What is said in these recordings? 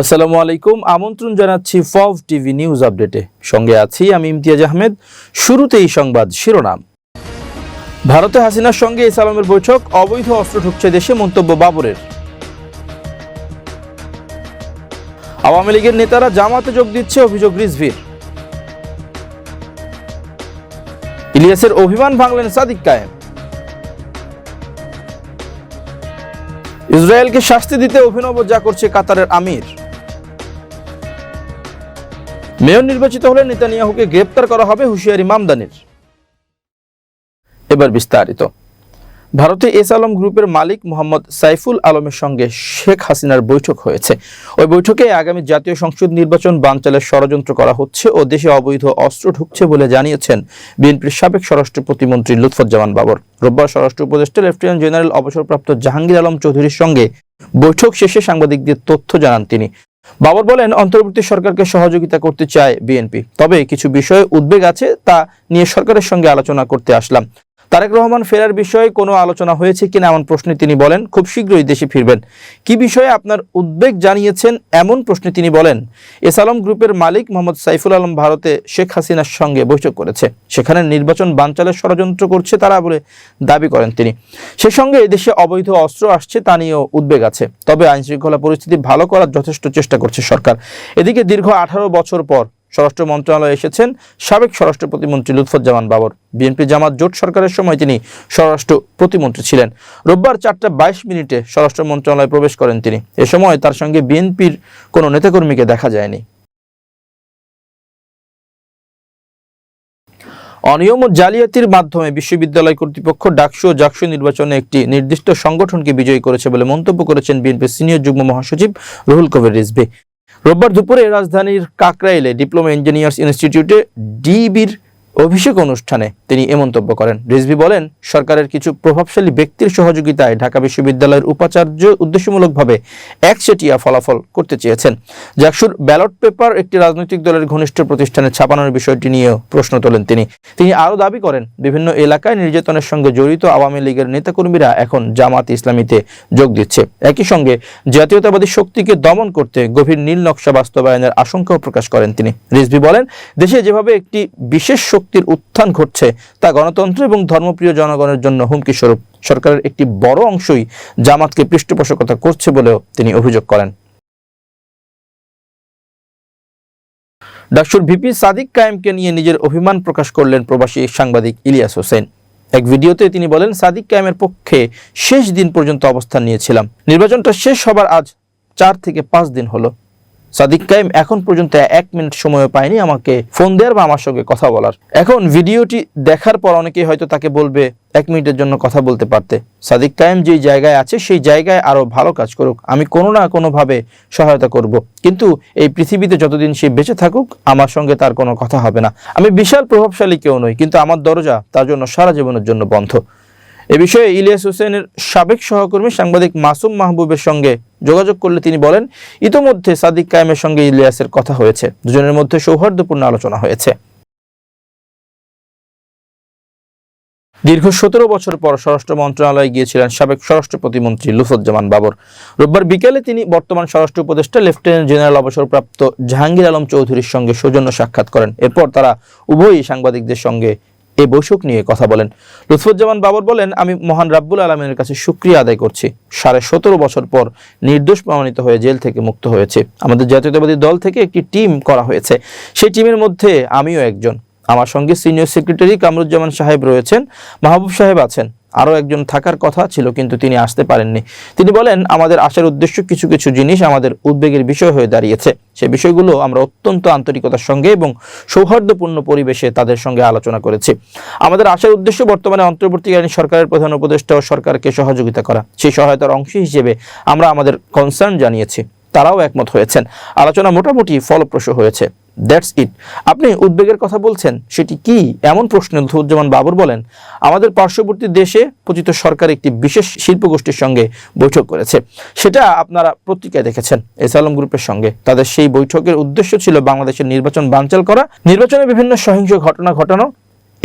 আসসালামু আলাইকুম। আমন্ত্রণ জানাচ্ছি ফভ টিভি নিউজ আপডেটে। সঙ্গে আছি আমি ইমতিয়াজ আহমেদ। শুরুতেই সংবাদ শিরোনাম। ভারতে হাসিনার সঙ্গে এস আলমের বৈঠক। অবৈধ অস্ত্র ঢুকছে দেশে, মন্তব্য বাবরের। আওয়ামী লীগের নেতারা জামাতে যোগ দিচ্ছে অভিযোগ রিজভির। ইলিয়াসের অভিমান ভাঙলেন সাদিক কায়েম। ইসরায়েলকে শাস্তি দিতে অভিনব যা করছে কাতারের আমির। মেয়র নির্বাচিত হলে নেতানিয়াহুকে গ্রেপ্তার করা হবে হুঁশিয়ারি মামদানির। এবার বিস্তারিত। ভারতে এস আলম গ্রুপের মালিক মোহাম্মদ সাইফুল আলমের সঙ্গে শেখ হাসিনার বৈঠক হয়েছে। ওই বৈঠকে আগামী জাতীয় সংসদ নির্বাচন বানচালের ষড়যন্ত্র করা হচ্ছে ও দেশে অবৈধ অস্ত্র ঢুকছে বলে জানিয়েছেন বিএনপির সাবেক স্বরাষ্ট্র প্রতিমন্ত্রী লুৎফুজ্জামান বাবর। রোববার স্বরাষ্ট্র উপদেষ্টা লেফটেন্যান্ট জেনারেল অবসরপ্রাপ্ত জাহাঙ্গীর আলম চৌধুরীর সঙ্গে বৈঠক শেষে সাংবাদিকদের তথ্য জানান তিনি। বাবর বলেন, অন্তর্বর্তী সরকারকে সহযোগিতা করতে চায় বিএনপি। তবে কিছু বিষয়ে উদ্বেগ আছে তা নিয়ে সরকারের সঙ্গে আলোচনা করতে আসলাম। তারেক রহমান ফেরার বিষয়ে কোনো আলোচনা হয়েছে কিনা এমন প্রশ্নে তিনি বলেন, খুব শীঘ্রই দেশে ফিরবেন। কি বিষয়ে আপনার উদ্বেগ জানিয়েছেন এমন প্রশ্নে তিনি বলেন? এস আলম গ্রুপের মালিক মোহাম্মদ সাইফুল আলম ভারতে শেখ হাসিনার সঙ্গে বৈঠক করেছে। সেখানে নির্বাচন বানচালের ষড়যন্ত্র করছে তারা বলে দাবি করেন তিনি। সে সঙ্গে দেশে অবৈধ অস্ত্র আসছে তা নিয়েও উদ্বেগ আছে। তবে আইন শৃঙ্খলা পরিস্থিতি ভালো করার যথেষ্ট চেষ্টা করছে সরকার। এদিকে দীর্ঘ আঠারো বছর পর স্বরাষ্ট্র মন্ত্রণালয়ে এসেছেন সাবেক স্বরাষ্ট্র প্রতিমন্ত্রী লুৎফুজ্জামান বাবর। বিএনপি জামাত জোট সরকারের সময় তিনি স্বরাষ্ট্র প্রতিমন্ত্রী ছিলেন। রোববার চারটা বাইশ মিনিটে স্বরাষ্ট্র মন্ত্রণালয়ে প্রবেশ করেন তিনি। এ সময় তার সঙ্গে বিএনপির কোনো নেতাকর্মীকে দেখা যায়নি। অনিয়ম ও জালিয়াতির মাধ্যমে বিশ্ববিদ্যালয় কর্তৃপক্ষ ডাকসু ও জাকসু নির্বাচনে একটি নির্দিষ্ট সংগঠনকে বিজয়ী করেছে বলে মন্তব্য করেছেন বিএনপির সিনিয়র যুগ্ম মহাসচিব রুহুল কবির রিজভি। রোববার দুপুরে রাজধানীর কাকরাইলে ডিপ্লোমা ইঞ্জিনিয়ার্স ইনস্টিটিউটে ডিবির অভিষেক অনুষ্ঠানে তিনি এ মন্তব্য করেন। রিজভি বলেন, সরকারের কিছু প্রভাবশালী ব্যক্তির সহযোগিতায় ঢাকা বিশ্ববিদ্যালয়ের উপাচার্য উদ্দেশ্যমূলকভাবে একচেটিয়া ফলাফল করতে চেয়েছেন। জাকসুর ব্যালট পেপার একটি রাজনৈতিক দলের ঘনিষ্ঠ প্রতিষ্ঠানে ছাপানোর বিষয়টি নিয়েও প্রশ্ন তোলেন তিনি। তিনি আরও দাবি করেন, বিভিন্ন এলাকায় নির্যাতনের সঙ্গে জড়িত আওয়ামী লীগের নেতাকর্মীরা এখন জামাত ইসলামীতে যোগ দিচ্ছে। একই সঙ্গে জাতীয়তাবাদী শক্তিকে দমন করতে গভীর নীল নকশা বাস্তবায়নের আশঙ্কাও প্রকাশ করেন তিনি। রিজভি বলেন, দেশে যেভাবে একটি বিশেষ শক্তির উত্থান ঘটছে তা গণতন্ত্র এবং ধর্মপ্রিয় জনগণের জন্য হুমকি স্বরূপ। সরকারের একটি বড় অংশই জামাতকে পৃষ্ঠপোষকতা করছে বলেও তিনি অভিযোগ করেন। ডাকসুর ভিপি সাদিক কায়েমকে নিয়ে নিজের অভিমান প্রকাশ করলেন প্রবাসী সাংবাদিক ইলিয়াস হোসেন। এক ভিডিওতে তিনি বলেন, সাদিক কায়েমের পক্ষে শেষ দিন পর্যন্ত অবস্থান নিয়েছিলাম। নির্বাচনটা শেষ হবার আজ চার থেকে পাঁচ দিন হলো। সাদিক কাইম এখন পর্যন্ত এক মিনিট সময় পায়নি আমাকে ফোন দেওয়ার বা আমার সঙ্গে কথা বলার। এখন ভিডিওটি দেখার পর অনেকেই হয়তো তাকে বলবে, এক মিনিটের জন্য কথা বলতে পারতে। সাদিক কায়েম যেই জায়গায় আছে, সেই জায়গায় আরও ভালো কাজ করুক। আমি কোনো না কোনোভাবে সহায়তা করব। কিন্তু এই পৃথিবীতে যতদিন সে বেঁচে থাকুক, আমার সঙ্গে তার কোনো কথা হবে না। আমি বিশাল প্রভাবশালী কেউ নই, কিন্তু আমার দরজা তার জন্য সারা জীবনের জন্য বন্ধ। এ বিষয়ে ইলিয়াস হোসেনের সাবেক সহকর্মী সাংবাদিক মাসুম মাহবুবের সঙ্গে যোগাযোগ করলে তিনি বলেন, ইতোমধ্যে সাদিক কায়েমের সঙ্গে ইলিয়াসের কথা হয়েছে। দুজনের মধ্যে সৌহার্দ্যপূর্ণ আলোচনা হয়েছে। দীর্ঘ সতেরো বছর পর স্বরাষ্ট্র মন্ত্রণালয়ে গিয়েছিলেন সাবেক স্বরাষ্ট্র প্রতিমন্ত্রী লুফুজ্জামান বাবর। রোববার বিকেলে তিনি বর্তমান স্বরাষ্ট্র উপদেষ্টা, লেফটেন্যান্ট জেনারেল অবসরপ্রাপ্ত জাহাঙ্গীর আলম চৌধুরীর সঙ্গে সৌজন্য সাক্ষাৎ করেন। এরপর তারা উভয়ই সাংবাদিকদের সঙ্গে এই বৈঠক নিয়ে কথা বলেন। লুৎফুজ্জামান বাবর বলেন, আমি মহান রাব্বুল আলমের কাছে সুক্রিয়া আদায় করছি। সাড়ে সতেরো বছর পর নির্দোষ প্রমাণিত হয়ে জেল থেকে মুক্ত হয়েছে। আমাদের জাতীয়তাবাদী দল থেকে একটি টিম করা হয়েছে। সেই টিমের মধ্যে আমিও একজন। আমার সঙ্গে সিনিয়র সেক্রেটারি কামরুজ্জামান সাহেব রয়েছেন। মাহবুব সাহেব আছেন। আরও একজন থাকার কথা ছিল, কিন্তু তিনি আসতে পারেননি। তিনি বলেন, আমাদের আসার উদ্দেশ্য কিছু কিছু জিনিস আমাদের উদ্বেগের বিষয় হয়ে দাঁড়িয়েছে। সে বিষয়গুলো আমরা অত্যন্ত আন্তরিকতার সঙ্গে এবং সৌহার্দ্যপূর্ণ পরিবেশে তাদের সঙ্গে আলোচনা করেছি। আমাদের আসার উদ্দেশ্য বর্তমানে অন্তর্বর্তীকালীন সরকারের প্রধান উপদেষ্টা ও সরকারকে সহযোগিতা করা। সেই সহায়তার অংশ হিসেবে আমরা আমাদের কনসার্ন জানিয়েছি। তারাও একমত হয়েছেন। আলোচনা মোটামুটি ফলপ্রসূ হয়েছে। That's it. আপনি উদ্বেগের কথা বলছেন, সেটি কি? এমন প্রশ্নে লুৎফুজ্জামান বাবর বলেন, আমাদের পার্শ্ববর্তী দেশে পচিত সরকার একটি বিশেষ শিল্পগোষ্ঠীর সঙ্গে বৈঠক করেছে। সেটা আপনারা পত্রিকায় দেখেছেন এস আলম গ্রুপের সঙ্গে। তাদের সেই বৈঠকের উদ্দেশ্য ছিল বাংলাদেশের নির্বাচন বানচাল করা। নির্বাচনে বিভিন্ন সহিংস ঘটনা ঘটানো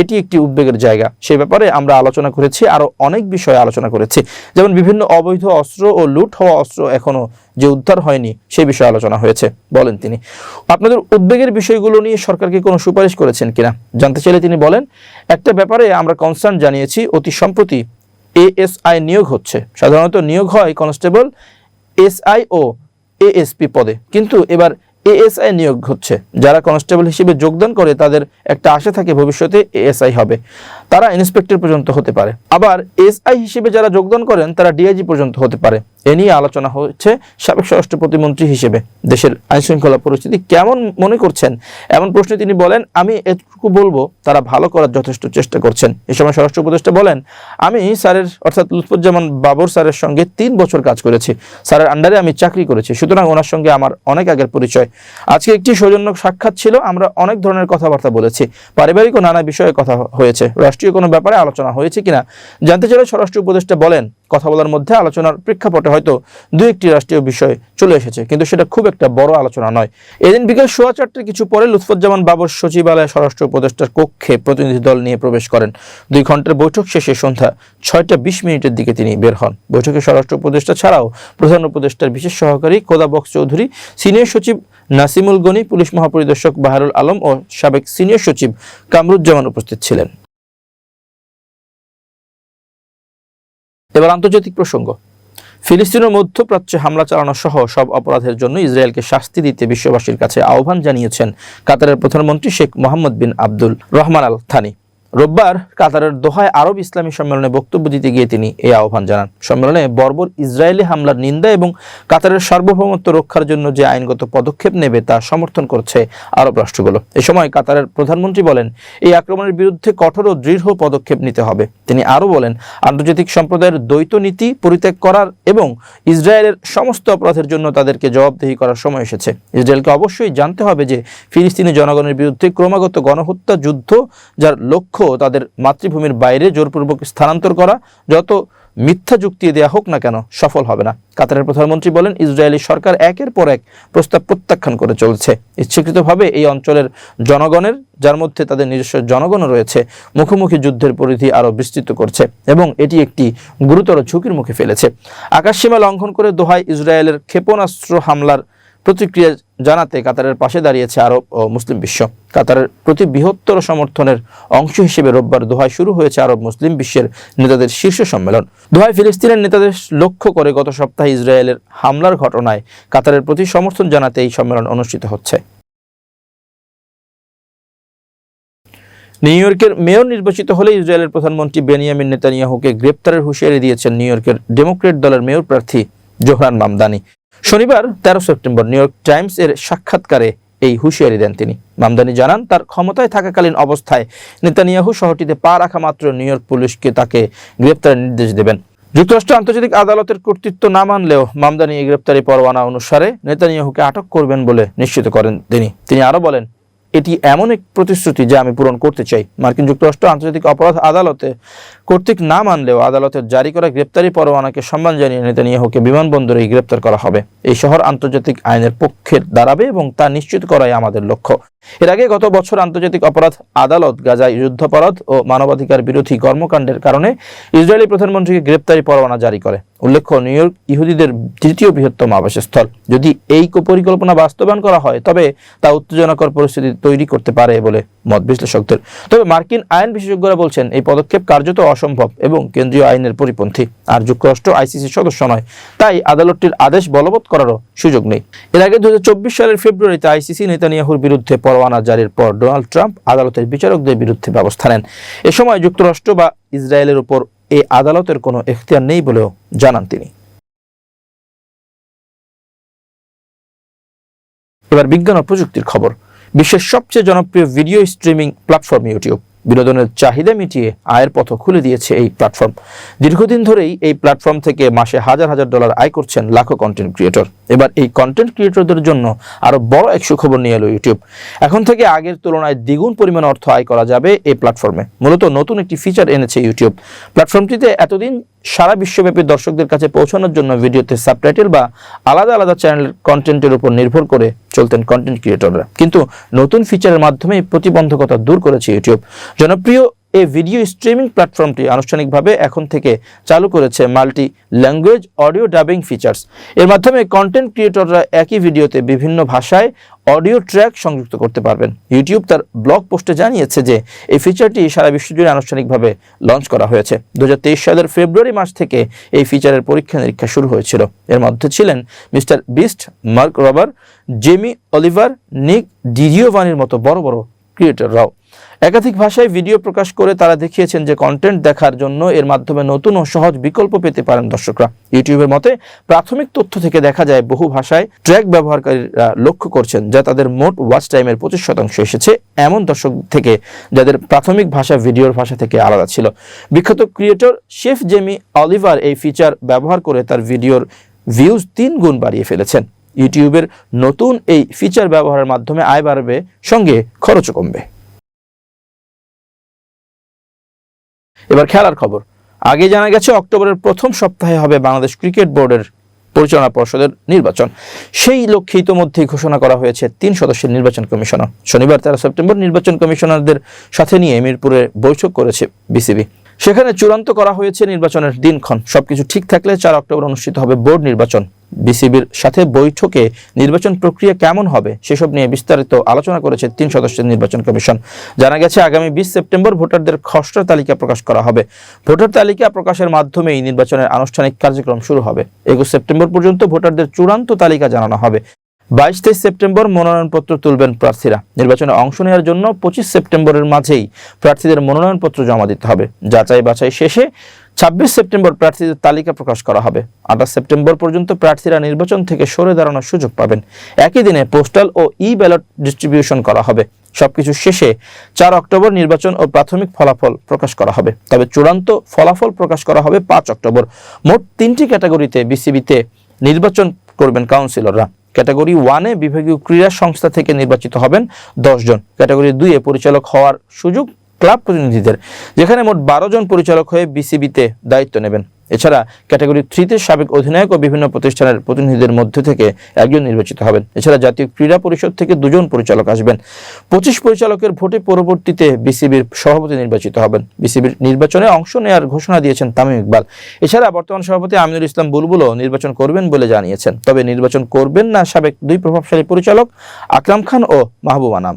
এটি একটি উদ্বেগের জায়গা। সে ব্যাপারে আমরা আলোচনা করেছি, আরও অনেক বিষয়ে আলোচনা করেছি। যেমন বিভিন্ন অবৈধ অস্ত্র ও লুট হওয়া অস্ত্র এখনও যে উদ্ধার হয়নি, সে বিষয়ে আলোচনা হয়েছে, বলেন তিনি। আপনাদের উদ্বেগের বিষয়গুলো নিয়ে সরকারকে কোনো সুপারিশ করেছেন কিনা? জানতে চাইলে তিনি বলেন, একটা ব্যাপারে আমরা কনসার্ন জানিয়েছি, অতি সম্প্রতি এএসআই নিয়োগ হচ্ছে। সাধারণত নিয়োগ হয় কনস্টেবল এসআই ও এএসপি পদে। কিন্তু এবার এএসআই নিয়োগ হচ্ছে। যারা কনস্টেবল হিসেবে যোগদান করে, তাদের একটা আশা থাকে ভবিষ্যতে এএসআই হবে। তারা ইন্সপেক্টর পর্যন্ত হতে পারে। আবার এসআই হিসেবে যারা যোগদান করেন, তারা ডিআইজি পর্যন্ত হতে পারে। এ নিয়ে আলোচনা হচ্ছে সাবেক স্বরাষ্ট্র প্রতিমন্ত্রী হিসেবে। দেশের আইনশৃঙ্খলা পরিস্থিতি কেমন মনে করছেন? এমন প্রশ্নে তিনি বলেন, আমি এটুকু বলব, তারা ভালো করার যথেষ্ট চেষ্টা করছেন। এ সময় স্বরাষ্ট্র উপদেষ্টা বলেন, আমি স্যারের, অর্থাৎ লুৎফুজ্জামান বাবর স্যারের সঙ্গে তিন বছর কাজ করেছি। স্যারের আন্ডারে আমি চাকরি করেছি, সুতরাং ওনার সঙ্গে আমার অনেক আগের পরিচয়। আজকে একটি সৌজন্য সাক্ষাৎ ছিল, আমরা অনেক ধরনের কথাবার্তা বলেছি। পারিবারিক ও নানা বিষয়ে কথা হয়েছে। রাষ্ট্রীয় কোনো ব্যাপারে আলোচনা হয়েছে কিনা জানতে চাইলে স্বরাষ্ট্র উপদেষ্টা বলেন কথা বলার মধ্যে আলোচনার প্রেক্ষাপটে হয়তো দু একটি রাষ্ট্রীয় বিষয় চলে এসেছে, কিন্তু সেটা খুব একটা বড় আলোচনা নয়। এদিন বিকেল সোয়া চারটের কিছু পরে লুৎফুজ্জামান বাবর সচিবালয়ে স্বরাষ্ট্র উপদেষ্টার কক্ষে প্রতিনিধি দল নিয়ে প্রবেশ করেন। দুই ঘণ্টার বৈঠক শেষে সন্ধ্যা ছয়টা বিশ মিনিটের দিকে তিনি বের হন। বৈঠকে স্বরাষ্ট্র উপদেষ্টা ছাড়াও প্রধান উপদেষ্টার বিশেষ সহকারী কোদা বক্স চৌধুরী, সিনিয়র সচিব নাসিমুল গনি, পুলিশ মহাপরিদর্শক বাহারুল আলম ও সাবেক সিনিয়র সচিব কামরুজ্জামান উপস্থিত ছিলেন। এবার আন্তর্জাতিক প্রসঙ্গ। ফিলিস্তিনের মধ্যপ্রাচ্যে হামলা চালানো সহ সব অপরাধের জন্য ইসরায়েলকে শাস্তি দিতে বিশ্ববাসীর কাছে আহ্বান জানিয়েছেন কাতারের প্রধানমন্ত্রী Sheikh Mohammed bin Abdul Rahman Al Thani রোববার কাতারের দোহায় আরব ইসলামী সম্মেলনে বক্তব্য দিতে গিয়ে তিনি এই আহ্বান জানান। সম্মেলনে বর্বর ইসরায়েলি হামলার নিন্দা এবং কাতারের সার্বভৌমত্ব রক্ষার জন্য যে আইনগত পদক্ষেপ নেবে তা সমর্থন করছে আরব রাষ্ট্রগুলো। এ সময় কাতারের প্রধানমন্ত্রী বলেন, এই আক্রমণের বিরুদ্ধে কঠোর ও দৃঢ় পদক্ষেপ নিতে হবে। তিনি আরও বলেন, আন্তর্জাতিক সম্প্রদায়ের দ্বৈত নীতি পরিত্যাগ করার এবং ইসরায়েলের সমস্ত অপরাধের জন্য তাদেরকে জবাবদিহি করার সময় এসেছে। ইসরায়েলকে অবশ্যই জানতে হবে যে ফিলিস্তিনি জনগণের বিরুদ্ধে ক্রমাগত গণহত্যা যুদ্ধ, যার লক্ষ্য তাদের মাতৃভূমির বাইরে জোরপূর্বক স্থানান্তর করা, যত মিথ্যা যুক্তি দেওয়া হোক না কেন সফল হবে না। কাতারের প্রধানমন্ত্রী বলেন, ইসরায়েলি সরকার একের পর এক প্রস্তাব প্রত্যাখ্যান করে চলছে। ইচ্ছাকৃতভাবে এই অঞ্চলের জনগণের, যার মধ্যে তাদের নিজস্ব জনগণও রয়েছে, মুখোমুখি যুদ্ধের পরিধি আরও বিস্তৃত করছে এবং এটি একটি গুরুতর ঝুঁকির মুখে ফেলেছে। আকাশসীমা লঙ্ঘন করে দোহায় ইসরায়েলের ক্ষেপণাস্ত্র হামলার প্রতিক্রিয়া জানাতে কাতারের পাশে দাঁড়িয়েছে আরব ও মুসলিম বিশ্ব। কাতারের প্রতি বৃহত্তর সমর্থনের অংশ হিসেবে রোববার দোহায় শুরু হয়েছে আরব মুসলিম বিশ্বের নেতাদের শীর্ষ সম্মেলন। দোহায় ফিলিস্তিনের নেতাদের লক্ষ্য করে গত সপ্তাহে ইসরায়েলের হামলার ঘটনায় কাতারের প্রতি সমর্থন জানাতে এই সম্মেলন অনুষ্ঠিত হচ্ছে। নিউ ইয়র্কের মেয়র নির্বাচিত হলে ইসরায়েলের প্রধানমন্ত্রী বেনিয়ামিন নেতানিয়াহুকে গ্রেপ্তারের হুঁশিয়ারি দিয়েছেন নিউ ইয়র্কের ডেমোক্রেট দলের মেয়র প্রার্থী জোহরান মামদানি। শনিবার তেরো সেপ্টেম্বর নিউ ইয়র্ক টাইমস এর সাক্ষাৎকারে এই হুঁশিয়ারি দেন তিনি। মামদানি জানান, তার ক্ষমতায় থাকাকালীন অবস্থায় নেতানিয়াহু শহরটিতে পা রাখা মাত্র নিউ ইয়র্ক পুলিশকে তাকে গ্রেপ্তারের নির্দেশ দেবেন। যুক্তরাষ্ট্র আন্তর্জাতিক আদালতের কর্তৃত্ব না মানলেও মামদানি এই গ্রেপ্তারি পরোয়ানা অনুসারে নেতানিয়াহুকে আটক করবেন বলে নিশ্চিত করেন তিনি। তিনি আরও বলেন, এটি এমন এক প্রতিশ্রুতি যা আমি পূরণ করতে চাই। মার্কিন যুক্তরাষ্ট্র আন্তর্জাতিক অপরাধ আদালতে কর্তৃক না মানলেও আদালতের জারি করা গ্রেপ্তারি পরোয়ানাকে সম্মান জানিয়ে নেতানিয়াহুকে বিমানবন্দরে গ্রেপ্তার করা হবে। এই শহর আন্তর্জাতিক আইনের পক্ষের দাঁড়াবে এবং তা নিশ্চিত করাই আমাদের লক্ষ্য। এর আগে গত বছর আন্তর্জাতিক অপরাধ আদালত, গাজায় যুদ্ধাপরাধ ও মানবাধিকার বিরোধী কর্মকাণ্ডের কারণে ইসরায়েলি প্রধানমন্ত্রীকে গ্রেপ্তারি পরোয়ানা জারি করে। উল্লেখ্য, নিউ ইয়র্ক ইহুদিদের তৃতীয় বৃহত্তম আবাসস্থল। যদি এই পরিকল্পনা বাস্তবায়ন করা হয়, তবে তা উত্তেজনাকর পরিস্থিতি তৈরি করতে পারে বলে মত বিশ্লেষকদের। তবে মার্কিন আইন বিশেষজ্ঞরা বলছেন, এই পদক্ষেপ কার্যত অসম্ভব এবং কেন্দ্রীয় আইনের পরিপন্থী। আর যুক্তরাষ্ট্র আইসিসি সদস্য নয়, তাই আদালতটির আদেশ বলবৎ করারও সুযোগ নেই। এর আগে দু সালের ফেব্রুয়ারিতে আইসিসি নেতানিয়াহুর বিরুদ্ধে পরোয়ানা জারির পর ডোনাল্ড ট্রাম্প আদালতের বিচারকদের বিরুদ্ধে ব্যবস্থা নেন। এ সময় যুক্তরাষ্ট্র বা ইসরায়েলের উপর এই আদালতের কোনো এখতিয়ার নেই বলেও জানান তিনি। এবার বিজ্ঞান ও প্রযুক্তির খবর। বিশ্বের সবচেয়ে জনপ্রিয় ভিডিও স্ট্রিমিং প্ল্যাটফর্ম ইউটিউব। বিনোদনের চাহিদা মিটিয়ে আয়ের পথ খুলে দিয়েছে এই প্ল্যাটফর্ম দীর্ঘদিন ধরেই এই প্ল্যাটফর্ম থেকে মাসে হাজার হাজার ডলার আয় করছেন লাখো কন্টেন্ট ক্রিয়েটর এবার এই কন্টেন্ট ক্রিয়েটরদের জন্য আরও বড় এক সুখবর নিয়ে এলো ইউটিউব এখন থেকে আগের তুলনায় দ্বিগুণ পরিমাণ অর্থ আয় করা যাবে এই প্ল্যাটফর্মে মূলত নতুন একটি ফিচার এনেছে ইউটিউব প্ল্যাটফর্মটিতে এতদিন সারা বিশ্বব্যাপী দর্শকদের কাছে পৌঁছানোর জন্য ভিডিওতে সাবটাইটেল বা আলাদা আলাদা চ্যানেলের কন্টেন্টের উপর নির্ভর করে চলতেন কন্টেন্ট ক্রিয়েটররা কিন্তু নতুন ফিচারের মাধ্যমে প্রতিবন্ধকতা দূর করেছে ইউটিউব জনপ্রিয় এই ভিডিও স্ট্রিমিং প্ল্যাটফর্মটি আনুষ্ঠানিকভাবে এখন থেকে চালু করেছে multi language audio dubbing features এর মাধ্যমে কন্টেন্ট ক্রিয়েটররা একই ভিডিওতে বিভিন্ন ভাষায় অডিও ট্র্যাক সংযুক্ত করতে পারবেন। ইউটিউব তার ব্লগ পোস্টে জানিয়েছে যে, এই ফিচারটি সারা বিশ্বজুড়ে আনুষ্ঠানিকভাবে লঞ্চ করা হয়েছে। দু হাজার তেইশ সালের ফেব্রুয়ারি মাস থেকে এই ফিচারের পরীক্ষা নিরীক্ষা শুরু হয়েছিল। এর মধ্যে ছিলেন Mister Beast, Mark Rober Jamie Oliver, Nick ডিজিওভানির মতো বড় বড় ক্রিয়েটররাও একাধিক ভাষায় ভিডিও প্রকাশ করে তারা দেখিয়েছেন যে কন্টেন্ট দেখার জন্য এর মাধ্যমে নতুন ও সহজ বিকল্প পেতে পারেন দর্শকরা। ইউটিউবের মতে, প্রাথমিক তথ্য থেকে দেখা যায় বহু ভাষায় ট্র্যাক ব্যবহারকারীরা লক্ষ্য করছেন যা তাদের মোট ওয়াচ টাইমের পঁচিশ শতাংশ এসেছে। এমন দর্শক থেকে যাদের প্রাথমিক ভাষা ভিডিওর ভাষা থেকে আলাদা ছিল। বিখ্যাত ক্রিয়েটর শেফ জেমি অলিভার এই ফিচার ব্যবহার করে তার ভিডিওর ভিউজ তিন গুণ বাড়িয়ে ফেলেছেন। ইউটিউবের নতুন এই ফিচার ব্যবহারের মাধ্যমে আয় বাড়বে, সঙ্গে খরচও কমবে। এবার খেলার খবর। আগে জানা গেছে, অক্টোবরের প্রথম সপ্তাহে হবে বাংলাদেশ ক্রিকেট বোর্ডের পরিচালনা পর্ষদের নির্বাচন। সেই লক্ষ্যে ইতোমধ্যেই ঘোষণা করা হয়েছে তিন সদস্যের নির্বাচন কমিশনার শনিবার, তেরো সেপ্টেম্বর নির্বাচন কমিশনারদের সাথে নিয়ে মিরপুরে বৈঠক করেছে বিসিবি। সেখানে চূড়ান্ত করা হয়েছে নির্বাচনের দিনক্ষণ। সবকিছু ঠিক থাকলে চার অক্টোবর অনুষ্ঠিত হবে বোর্ড নির্বাচন। বিসিবির সাথে বৈঠকে নির্বাচন প্রক্রিয়া কেমন হবে সেসব নিয়ে বিস্তারিত আলোচনা করেছে তিন সদস্যের নির্বাচন কমিশন। জানা গেছে, আগামী বিশ সেপ্টেম্বর ভোটারদের খসড়া তালিকা প্রকাশ করা হবে। ভোটার তালিকা প্রকাশের মাধ্যমেই নির্বাচনের আনুষ্ঠানিক কার্যক্রম শুরু হবে। একুশ সেপ্টেম্বর পর্যন্ত ভোটারদের চূড়ান্ত তালিকা জানানো হবে। বাইশ তেইশ সেপ্টেম্বর মনোনয়নপত্র তুলবেন প্রার্থীরা। নির্বাচনে অংশ নেওয়ার জন্য পঁচিশ সেপ্টেম্বরের মাঝেই প্রার্থীদের মনোনয়নপত্র জমা দিতে হবে। যাচাই বাছাই শেষে ছাব্বিশ সেপ্টেম্বর প্রার্থীদের তালিকা প্রকাশ করা হবে। আঠাশ সেপ্টেম্বর পর্যন্ত প্রার্থীরা নির্বাচন থেকে সরে দাঁড়ানোর সুযোগ পাবেন। একই দিনে পোস্টাল ও ই ব্যালট ডিস্ট্রিবিউশন করা হবে। সবকিছু শেষে চার অক্টোবর নির্বাচন ও প্রাথমিক ফলাফল প্রকাশ করা হবে। তবে চূড়ান্ত ফলাফল প্রকাশ করা হবে পাঁচ অক্টোবর। মোট তিনটি ক্যাটাগরিতে বিসিবিতে নির্বাচন করবেন কাউন্সিলররা। ক্যাটাগরি ওয়ানে বিভাগীয় ক্রীড়া সংস্থা থেকে নির্বাচিত হবেন দশজন ক্যাটাগরি দুইয়ে পরিচালক হওয়ার সুযোগ ক্লাব প্রতিনিধিদের, যেখানে মোট বারো জন পরিচালক হয়ে বিসিবিতে দায়িত্ব নেবেন। এছাড়া ক্যাটাগরি থ্রিতে সাবেক অধিনায়ক ও বিভিন্ন প্রতিষ্ঠানের প্রতিনিধিদের মধ্যে থেকে একজন নির্বাচিত হবেন। এছাড়া জাতীয় ক্রীড়া পরিষদ থেকে দুজন পরিচালক আসবেন। পঁচিশ পরিচালকের ভোটে পরবর্তীতে বিসিবির সভাপতি নির্বাচিত হবেন। বিসিবির নির্বাচনে অংশ নেওয়ার ঘোষণা দিয়েছেন তামিম ইকবাল। এছাড়া বর্তমান সভাপতি আমিনুল ইসলাম বুলবুলও নির্বাচন করবেন বলে জানিয়েছেন। তবে নির্বাচন করবেন না সাবেক দুই প্রভাবশালী পরিচালক আকরাম খান ও মাহবুব আনাম